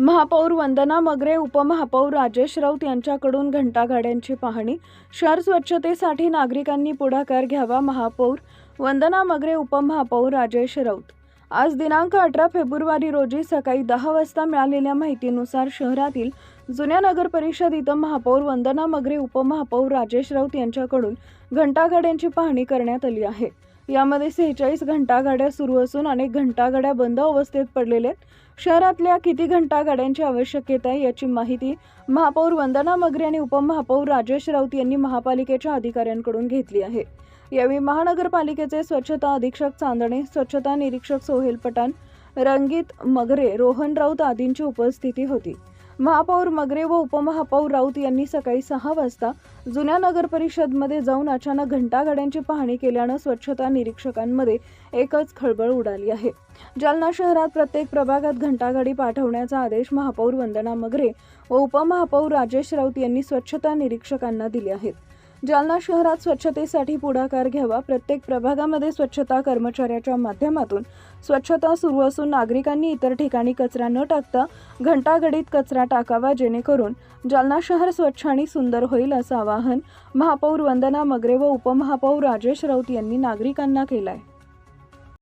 महापौर वंदना मगरे उपमहापौर राजेश राऊत यांच्याकडून घंटागाड्यांची पाहणी. शहर स्वच्छतेसाठी नागरिकांनी पुढाकार घ्यावा महापौर वंदना मगरे उपमहापौर राजेश राऊत. आज दिनांक अठरा फेब्रुवारी रोजी सकाळी दहा वाजता मिळालेल्या माहितीनुसार शहरातील जुन्या नगर परिषद इथं महापौर वंदना मगरे उपमहापौर राजेश राऊत यांच्याकडून घंटागाड्यांची पाहणी करण्यात आली आहे. यामध्ये सेहेचाळीस घंटागाड्या सुरू असून अनेक घंटागाड्या बंद अवस्थेत पडलेल्या आहेत. शहरातल्या किती घंटागाड्यांची आवश्यकता आहे याची माहिती महापौर वंदना मगरे आणि उपमहापौर राजेश राऊत यांनी महापालिकेच्या अधिकाऱ्यांकडून घेतली आहे. यावेळी महानगरपालिकेचे स्वच्छता अधीक्षक चांदणे स्वच्छता निरीक्षक सोहेल पठाण रंगीत मगरे रोहन राऊत आदींची उपस्थिती होती. महापौर मगरे व उपमहापौर राऊत यांनी सकाळी सहा वाजता जुन्या नगर परिषदमध्ये जाऊन अचानक घंटागाड्यांची पाहणी केल्यानं स्वच्छता निरीक्षकांमध्ये एकच खळबळ उडाली आहे. जालना शहरात प्रत्येक प्रभागात घंटागाडी पाठवण्याचा आदेश महापौर वंदना मगरे व उपमहापौर राजेश राऊत यांनी स्वच्छता निरीक्षकांना दिले आहेत. जालना शहरात स्वच्छतेसाठी पुढाकार घ्यावा. प्रत्येक प्रभागामध्ये स्वच्छता कर्मचाऱ्याच्या माध्यमातून स्वच्छता सुरू असून नागरिकांनी इतर ठिकाणी कचरा न टाकता घंटागडीत कचरा टाकावा जेणेकरून जालना शहर स्वच्छ आणि सुंदर होईल असं आवाहन महापौर वंदना मगरे व उपमहापौर राजेश राऊत यांनी नागरिकांना केलं आहे